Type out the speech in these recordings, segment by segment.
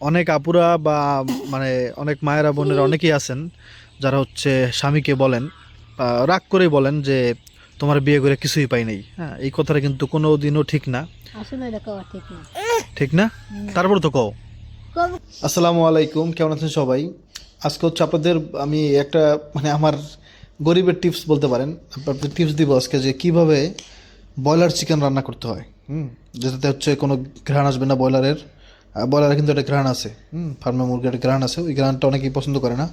অনেক আপুরা বা মানে অনেক মায়েরা বোনেরা অনেকেই আছেন যারা হচ্ছে স্বামীকে বলেন বা রাগ করেই বলেন যে তোমার বিয়ে করে কিছুই পাই নাই। হ্যাঁ এই কথাটা কিন্তু কোনো দিনও ঠিক না। ঠিক না? তারপর তো কও। আসসালামু আলাইকুম কেমন আছেন সবাই? আজকে হচ্ছে আপনাদের আমি একটা মানে আমার গরিবের টিপস বলতে পারেন। আপনাদের টিপস দিব আজকে যে কীভাবে ব্রয়লার চিকেন রান্না করতে হয়। হুম যেটাতে হচ্ছে কোনো ঘ্রাণ আসবে না ব্রয়লারের। ব্রয়লারের কিন্তু একটা ঘ্রাণ আছে। হুম ফার্মে মুরগির একটা ঘ্রাণ আছে। ওই ঘ্রাণটা অনেকেই পছন্দ করে না।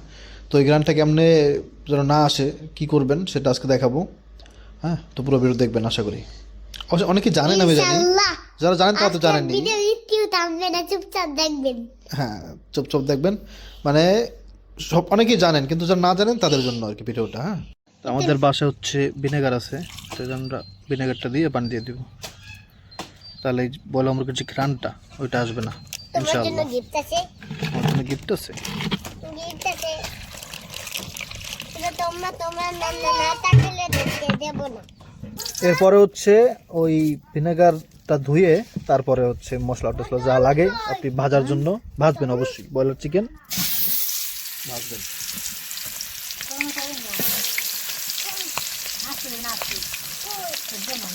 তো ওই ঘ্রাণটা কেমনে যেন না আসে কি করবেন সেটা আজকে দেখাবো। হ্যাঁ তো পুরো ভিডিও দেখবেন আশা করি। অবশ্য অনেকেই জানেন আমি জানি। যারা জানেন তারা তো জানেননি। চুপচাপ দেখবেন। হ্যাঁ চুপ চুপ দেখবেন। মানে সব অনেকেই জানেন কিন্তু যারা না জানেন তাদের জন্য আর কি ভিডিওটা হ্যাঁ। আমাদের বাসায় হচ্ছে ভিনেগার আছে সেই জন্য আমরা ভিনেগারটা দিয়ে পানি দিয়ে দিব। তাহলে এই বয়লা মুরগির যে ঘ্রানটা ওইটা আসবে না। তোমার জন্য গিফট আছে। আমার জন্য গিফট আছে? গিফট আছে। তোমরা তোমরা না না না থাকলে দেব না। এরপরে হচ্ছে ওই ভিনেগারটা ধুয়ে তারপরে হচ্ছে মশলা টসলা যা লাগে আপনি ভাজার জন্য ভাজবেন অবশ্যই। ব্রয়লার চিকেন ভাজবেন আসলে না আসলে যেমন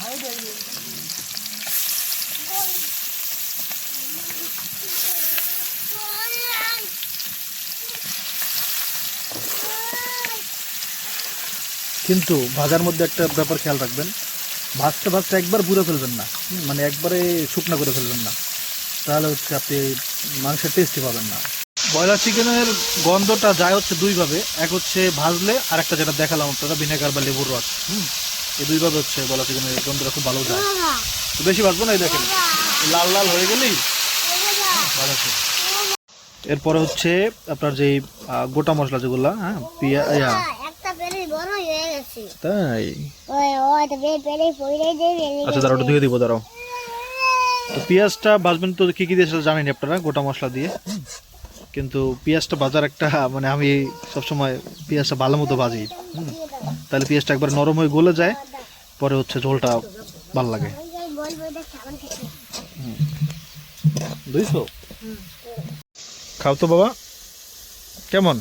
হয় কিন্তু ভাজার মধ্যে একটা ব্যাপার খেয়াল রাখবেন। ভাজতে ভাজতে একবার পুরো ফেলবেন না। মানে একবারে শুকনা করে ফেলবেন না। তাহলে হচ্ছে আপনি মাংসের টেস্টই পাবেন না। ব্রয়লার চিকেনের গন্ধটা যায় হচ্ছে দুইভাবে এক হচ্ছে ভাজলে আর একটা যেটা দেখালাম আপনারা, ভিনেগার বা লেবুর রস। হুম, এই দুইভাবে হচ্ছে ব্রয়লার চিকেনের গন্ধটা খুব ভালো যায়। তো বেশি ভাজবো না এই দেখেন। লাল লাল হয়ে গেলেই এরপরে হচ্ছে আপনার যেই গোটা মশলা যেগুলা হ্যাঁ পিয়া ইয়া, হয়ে গেছে। তাই? ওই ওই তো পড়ে আচ্ছা দাঁড়াও ধুয়ে দিব দাঁড়াও। তো পেঁয়াজটা ভাজবেন তো কি কি দিয়ে সেটা জানেন আপনারা গোটা মশলা দিয়ে। কিন্তু পেঁয়াজটা ভাজার একটা মানে আমি সবসময় পেঁয়াজটা ভালো মতো ভাজি। তাহলে পেঁয়াজটা একবার নরম হয়ে গলে যায় পরে হচ্ছে ঝোলটা ভালো লাগে। বুঝছ খাও তো বাবা। কেমন?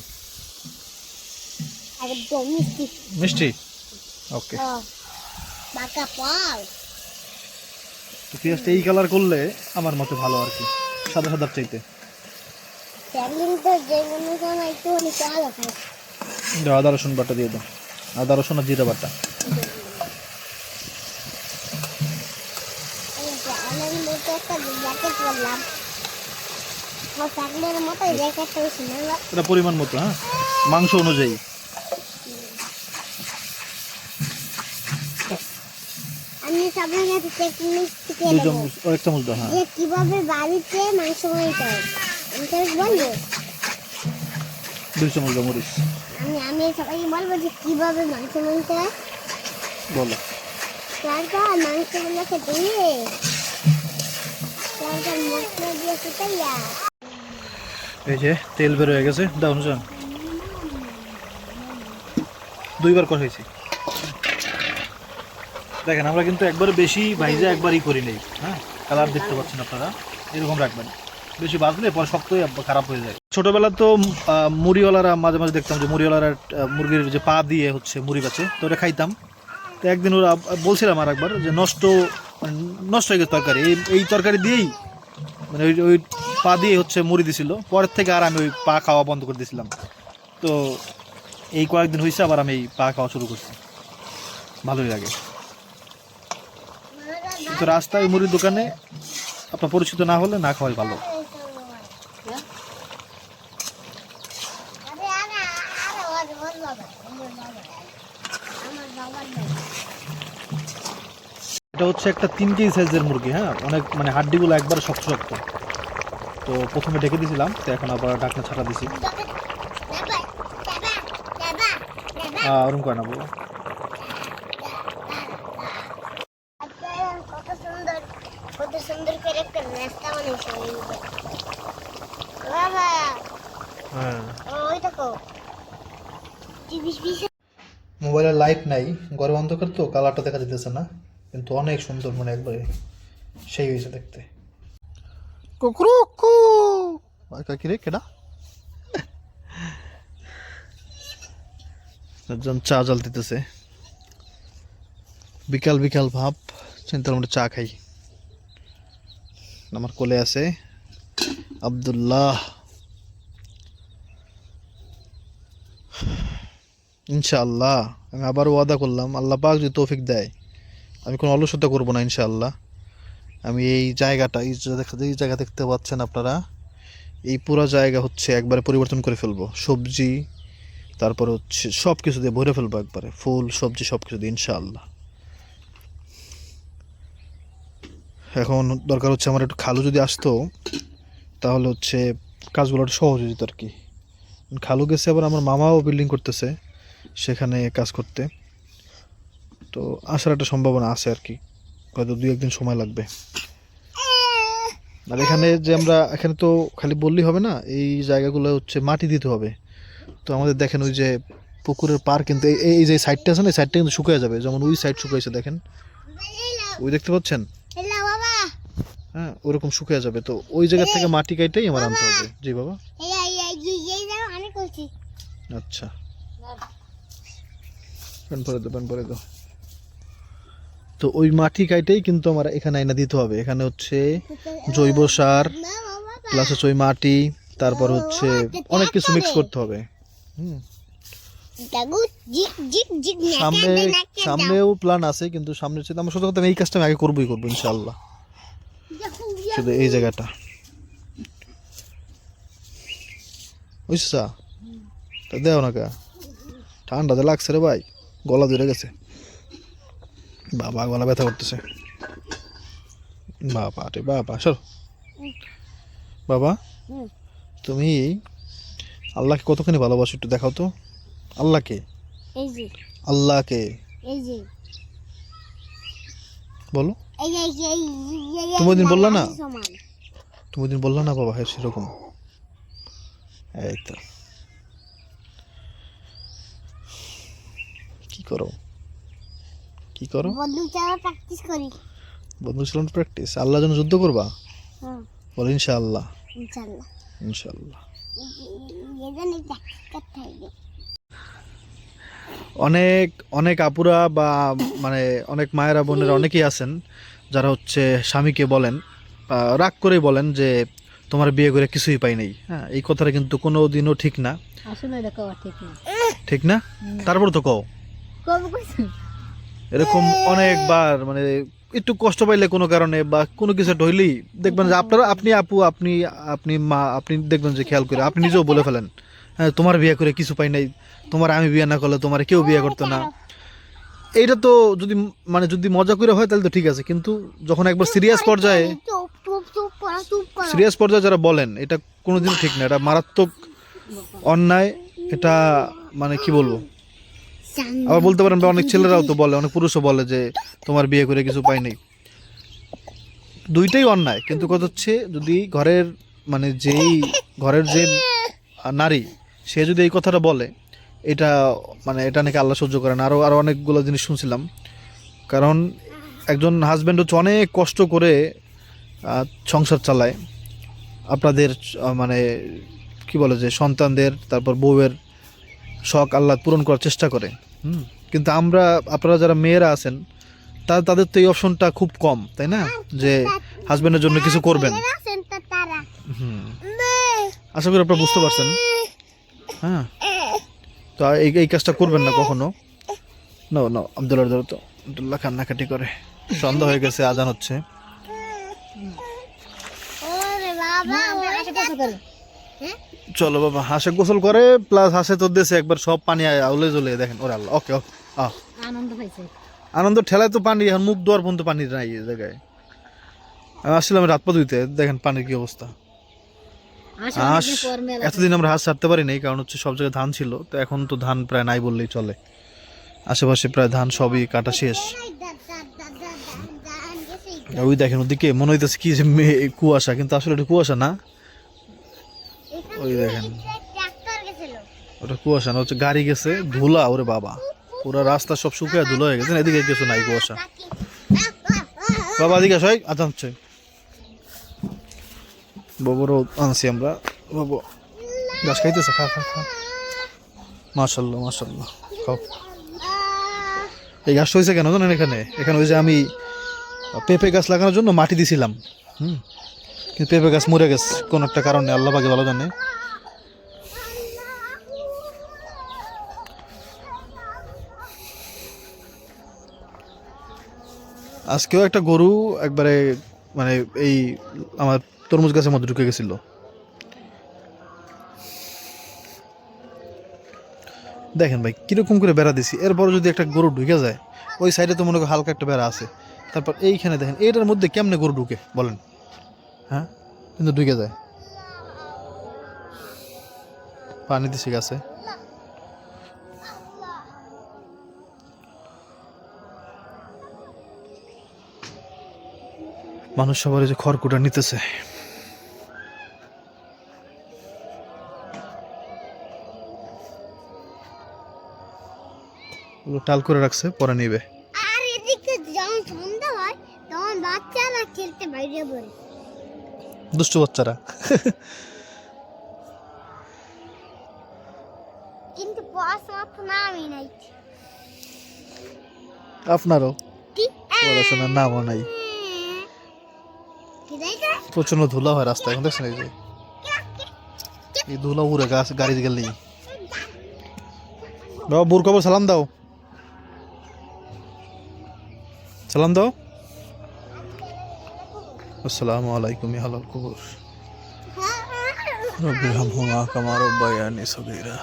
মিষ্টি। মিষ্টি? ওকে তো পেঁয়াজটা এই কালার করলে আমার মতে ভালো আর কি সাদা সাদার চাইতে। দাও আদা রসুন বাটা দিয়ে দাও। আদা রসুন আর জিরা বাটা। পরিমাণ মতো হ্যাঁ? মাংস অনুযায়ী। দুই চামচ ও চামচ দাও হ্যাঁ। কীভাবে বাড়িতে মাংস বানাইতে আমি বলব দুই চামচ দাও মরিচ। আমি আমি সবাইকে বলব যে কীভাবে মাংস বানাইতে বলো। তারপর মাংসগুলোকে ধুয়ে তারপর মশলা দিয়ে ফুটাইয়া। এই যে তেল বের হয়ে গেছে দাও দুইবার কষাইছি। দেখেন, আমরা কিন্তু একবার বেশি ভাইজা একবারই করি নেই। হ্যাঁ? কালার দেখতে পাচ্ছেন আপনারা? এরকম রাখবেন। বেশি বাজলে পরে শক্তই খারাপ হয়ে যায়। ছোটবেলা তো মুড়িওয়ালারা মাঝে মাঝে দেখতাম যে মুড়িওয়ালারা মুরগির যে পা দিয়ে হচ্ছে মুড়ি বেচে, তো ওটা খাইতাম। তো একদিন ওরা বলছিলাম আর একবার যে নষ্ট মানে নষ্ট হয়ে গেছে তরকারি। এই এই তরকারি দিয়েই মানে ওই ওই পা দিয়ে হচ্ছে মুড়ি দিছিল। পরের থেকে আর আমি ওই পা খাওয়া বন্ধ করে দিয়েছিলাম তো এই কয়েকদিন হয়েছে আবার আমি এই পা খাওয়া শুরু করছি। ভালোই লাগে। কিন্তু রাস্তায় মুড়ির দোকানে আপনার পরিচিত না হলে না খাওয়াই ভালো। এটা হচ্ছে একটা তিন কেজি সাইজের মুরগি হ্যাঁ? অনেক মানে হাড্ডিগুলো একবার শক্ত শক্ত। তো প্রথমে ডেকে দিয়েছিলাম তো এখন আবার ঢাকনা ছাড়া দিছি। ওরকম করে না বলো আপনারা কত সুন্দর কত সুন্দর করে একটা রাস্তা বানিয়েছে ওই যে। বাবা হ্যাঁ ওই দেখো চিবিস বিশ মোবাইলের লাইট নাই। ঘরে অন্ধকার তো, কালারটা দেখা যেতেছে না। কিন্তু অনেক সুন্দর মানে একবারে। সেই হয়েছে দেখতে। একজন চা জল দিতেছে বিকাল বিকাল ভাব। চিন্তার মধ্যে চা খাই। আমার কোলে আছে আব্দুল্লাহ। ইনশাআল্লাহ, আমি আবার ওয়াদা করলাম, আল্লাহ পাক যদি তৌফিক দেয়, আমি কোনো অলসতা করব না ইনশাআল্লাহ। আমি এই জায়গাটা, এই এই জায়গা দেখতে পাচ্ছেন আপনারা, এই পুরো জায়গা হচ্ছে একবারে পরিবর্তন করে ফেলব। সবজি, তারপরে হচ্ছে সব কিছু দিয়ে ভরে ফেলব একবারে, ফুল, সবজি সব কিছু দিয়ে ইনশাআল্লাহ। এখন দরকার হচ্ছে আমার একটু খালু যদি আসতো, তাহলে হচ্ছে কাজগুলো একটু সহজ হয়ে যেত আর কি। খালু গেছে, আবার আমার মামাও বিল্ডিং করতেছে। সেখানে কাজ করতে তো আসার একটা সম্ভাবনা আছে আর কি হয়তো দুই একদিন সময় লাগবে আর এখানে যে আমরা এখানে তো খালি বললেই হবে না এই জায়গাগুলো হচ্ছে মাটি দিতে হবে তো আমাদের দেখেন ওই যে পুকুরের পার কিন্তু এই- যে সাইডটা আছে না এই সাইডটা কিন্তু শুকিয়ে যাবে যেমন ওই সাইড শুকিয়েছে দেখেন ওই দেখতে পাচ্ছেন হ্যাঁ ওরকম শুকিয়ে যাবে তো ওই জায়গা থেকে মাটি কাইটাই আমার আনতে হবে জি বাবা আচ্ছা প্যান পরে দাও প্যান পরে দাও। তো ওই মাটি কাইটাই কিন্তু আমার এখানে আইনা দিতে হবে। এখানে হচ্ছে জৈব সার প্লাস হচ্ছে ওই মাটি তারপর হচ্ছে অনেক কিছু মিক্স করতে হবে। সামনে সামনেও প্ল্যান আছে কিন্তু সামনে হচ্ছে আমার সত্যি কথা এই কাজটা আমি আগে করবোই করব ইনশাল্লাহ শুধু এই জায়গাটা। বুঝছিস তা দেও না কা। ঠান্ডাতে লাগছে রে ভাই। গলা ধরে গেছে। বাবা গলা ব্যথা করতেছে। বাবা রে বাবা সর। বাবা তুমি আল্লাহকে কতখানি ভালোবাসো একটু দেখাও তো। আল্লাহকে? আল্লাহকে? বলো। তুমি ওইদিন বললা না? তুমি দিন বললা না বাবা হ্যাঁ সেরকম। এই তো। করো? কি করো? চাওয়া প্র্যাকটিস করি। যেন যুদ্ধ করবা? হ্যাঁ। বল ইনশাআল্লাহ। ইনশাআল্লাহ। জন্য অনেক অনেক আপুরা বা মানে অনেক মায়েরা বোনেরা অনেকেই আছেন যারা হচ্ছে স্বামীকে বলেন রাগ করেই বলেন যে তোমার বিয়ে করে কিছুই পাই নাই। হ্যাঁ এই কথাটা কিন্তু কোনো দিনও ঠিক না। আসলে ঠিক না। তারপর তো কও। এরকম অনেকবার মানে একটু কষ্ট পাইলে কোনো কারণে বা কোনো কিছু একটা হইলেই দেখবেন যে আপনারা আপনি আপু আপনি আপনি মা আপনি দেখবেন যে খেয়াল করে আপনি নিজেও বলে ফেলেন হ্যাঁ তোমার বিয়ে করে কিছু পাই নাই তোমার আমি বিয়ে না করলে তোমার কেউ বিয়ে করতো না। এইটা তো যদি মানে যদি মজা করে হয় তাহলে তো ঠিক আছে কিন্তু যখন একবার সিরিয়াস পর্যায়ে সিরিয়াস পর্যায়ে যারা বলেন এটা কোনোদিন ঠিক না এটা মারাত্মক অন্যায় এটা মানে কি বলব? আবার বলতে পারেন অনেক ছেলেরাও তো বলে অনেক পুরুষও বলে যে তোমার বিয়ে করে কিছু পাই নাই। দুইটাই অন্যায় কিন্তু কথা হচ্ছে যদি ঘরের মানে যেই ঘরের যে নারী সে যদি এই কথাটা বলে এটা মানে এটা নাকি আল্লাহ সহ্য করে না আরও আরও অনেকগুলো জিনিস শুনছিলাম। কারণ একজন হাজব্যান্ড হচ্ছে অনেক কষ্ট করে সংসার চালায়। আপনাদের মানে কি বলে যে সন্তানদের তারপর বউয়ের শখ আল্লাহ পূরণ করার চেষ্টা করে। হুম। কিন্তু আমরা আপনারা যারা মেয়েরা আছেন তা তাদের তো এই অপশনটা খুব কম তাই না? যে হাজবেন্ডের জন্য কিছু করবেন। হুম। আশা করি আপনারা বুঝতে পারছেন। হ্যাঁ। তো এই এই কাজটা করবেন না কখনো? না না আবদুল্লাহ ধরো তো। আবদুল্লাহ কান্নাকাটি করে। সন্ধ্যা হয়ে গেছে আজান হচ্ছে। বাবা আমরা আশেপাশে করে চলো বাবা হাঁসে গোসল করে প্লাস হাঁসে তো দেশে একবার সব পানি আউলে জ্বলে দেখেন ওরে আল্লাহ ওকে ওকে আহ। আনন্দ পাইছে আনন্দ ঠেলায় তো পানি এখন মুখ দোয়ার পর্যন্ত পানি নাই এই জায়গায়। আমি আসছিলাম রাত পা ধুইতে দেখেন পানির কি অবস্থা। হাঁস এতদিন আমরা হাঁস ছাড়তে পারি নাই কারণ হচ্ছে সব জায়গায় ধান ছিল তো এখন তো ধান প্রায় নাই বললেই চলে। আশেপাশে প্রায় ধান সবই কাটা শেষ। ওই দেখেন ওদিকে মনে হইতেছে কি যে কুয়াশা কিন্তু আসলে এটা কুয়াশা না। ওই দেখেন। ওটা কুয়াশা না হচ্ছে গাড়ি গেছে ধুলা ওরে বাবা। পুরো রাস্তা সব শুকিয়ে ধুলো হয়ে গেছে এদিকে কিছু নাই কুয়াশা। বাবা এদিকে আসো এই, আজান হচ্ছে। ববরও আনছি আমরা। বাবু গাছ খাইতেছে খা খা খা। মাশাল্লাহ মাশাল্লাহ খাও। এই গাছটা হয়েছে কেন জানেন এখানে? এখানে ওই যে আমি পেঁপে গাছ লাগানোর জন্য মাটি দিছিলাম। হুম। কিন্তু পেঁপে গাছ মরে গেছে কোন একটা কারণে আল্লাহ পাকে ভালো জানে। আজকেও একটা গরু একবারে মানে এই আমার তরমুজ গাছের মধ্যে ঢুকে গেছিল। দেখেন ভাই, কীরকম করে বেড়া দিছি। এরপর যদি একটা গরু ঢুকে যায়, ওই সাইডে তো মনে করি হালকা একটা বেড়া আছে। তারপর এইখানে দেখেন এইটার মধ্যে কেমনে গরু ঢুকে, বলেন? হ্যাঁ? কিন্তু ঢুকে যায়। পানি দিছি গাছে। মানুষ সবার যে খড়কুটা নিতেছে। টাল করে রাখছে পরে নিবে। আর এদিকে যখন সন্ধ্যা হয় তখন বাচ্চারা খেলতে বাইরে পড়ে। দুষ্টু বাচ্চারা। কিন্তু পড়াশোনা তো নামই নাই। আপনারও? পড়াশোনার নামও নাই। প্রচণ্ড ধুলা হয় রাস্তায়, এখন দেখছেন এই যে। এই ধুলা উড়ে গাছ গাড়ি গেলেই বাবা বুর কবর সালাম দাও। সালাম দাও। আসসালামু আলাইকুম, ইয়া হালাল কবর রব্বি রহমহুমা কামা রব্বায়ানি সগীরা।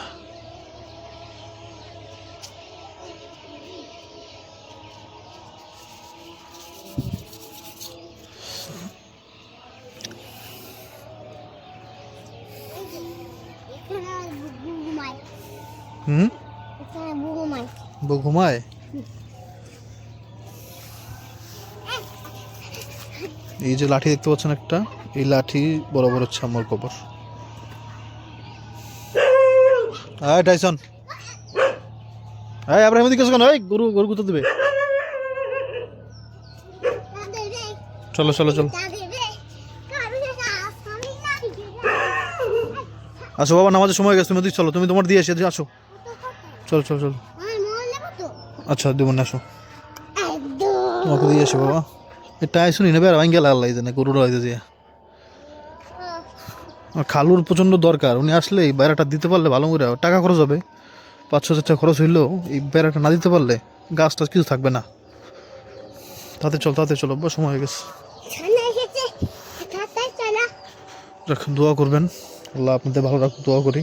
হুম? বউ ঘুমায়? এই যে লাঠি দেখতে পাচ্ছেন একটা এই লাঠি বরাবর হচ্ছে আমার কবর। হ্যাঁ টাইসন হ্যাঁ আবার এমনি কিছু কেন? এই গরু গরু কোথা দেবে। চলো চলো চলো। আসো বাবা নামাজের সময় গেছে তুমি চলো তুমি তোমার দিয়ে এসে আসো। চলো চল চলো। আচ্ছা দেবো না আসো। তোমাকে দিয়ে এসো বাবা। এটা শুনি নেবে আর ভাঙ্গেল আল্লাহ জানে গরুর হয়তো যে। খালুর প্রচণ্ড দরকার উনি আসলে এই বেড়াটা দিতে পারলে ভালো করে টাকা খরচ হবে। পাঁচ ছ হাজার টাকা খরচ হইলেও এই বেড়াটা না দিতে পারলে গাছ টাছ কিছু থাকবে না। তাতে চল তাতে চলো বা সময় হয়ে গেছে। দোয়া করবেন। আল্লাহ আপনাদের ভালো রাখুন দোয়া করি।